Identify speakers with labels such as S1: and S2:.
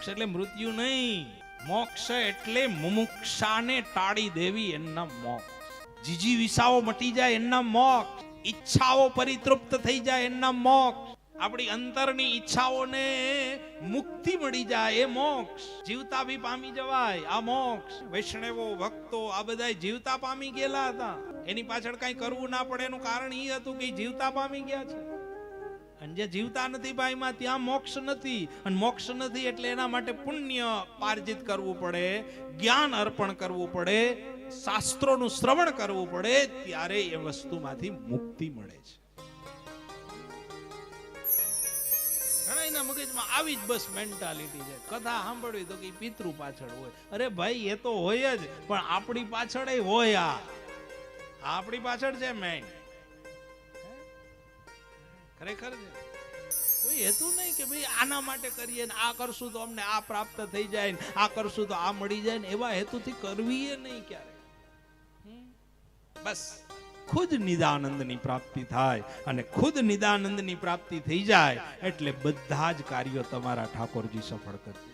S1: મોક્ષ એટલે મૃત્યુ નહીં. મોક્ષ એટલે મુમુક્ષાને ટાળી દેવી એમના મોક્ષ. જીજી વિસાઓ મટી જાય એમના મોક્ષ. ઈચ્છાઓ પરિતૃપ્ત થઈ જાય એમના મોક્ષ. આપણી અંતરની ઈચ્છાઓને મુક્તિ મળી જાય એ મોક્ષ. જીવતા બી પામી જવાય, આ મોક્ષ. વૈષ્ણવો, ભક્તો, આ બધા જીવતા પામી ગયેલા હતા. એની પાછળ કઈ કરવું ના પડે એનું કારણ એ હતું કે જીવતા પામી ગયા છે. અને જે જીવતા નથી ભાઈમાં, ત્યાં મોક્ષ નથી. અને મોક્ષ નથી એટલે એના માટે પુણ્ય પાર્જિત કરવું પડે, જ્ઞાન અર્પણ કરવું પડે, શાસ્ત્રોનું શ્રવણ કરવું પડે, ત્યારે એ વસ્તુમાંથી મુક્તિ મળે છે. ઘણાના મગજમાં આવી જ બસ મેન્ટાલિટી છે. કથા સાંભળવી તો કે પિતૃ પાછળ હોય. અરે ભાઈ, એ તો હોય જ, પણ આપણી પાછળ હોય આ. આપણી પાછળ છે મેન ખરેખર છે કોઈ હેતુ નહીં કે ભાઈ આના માટે કરીએ ને આ કરશું તો અમને આ પ્રાપ્ત થઈ જાય ને, આ કરશું તો આ મળી જાય ને, એવા હેતુથી કરવી એ નહીં ક્યારે. બસ. ખુદ નિદાનંદની પ્રાપ્તિ થાય અને ખુદ નિદાનંદની પ્રાપ્તિ થઈ જાય એટલે બધા જ કાર્યો તમારા ઠાકોરજી સફળ કરશે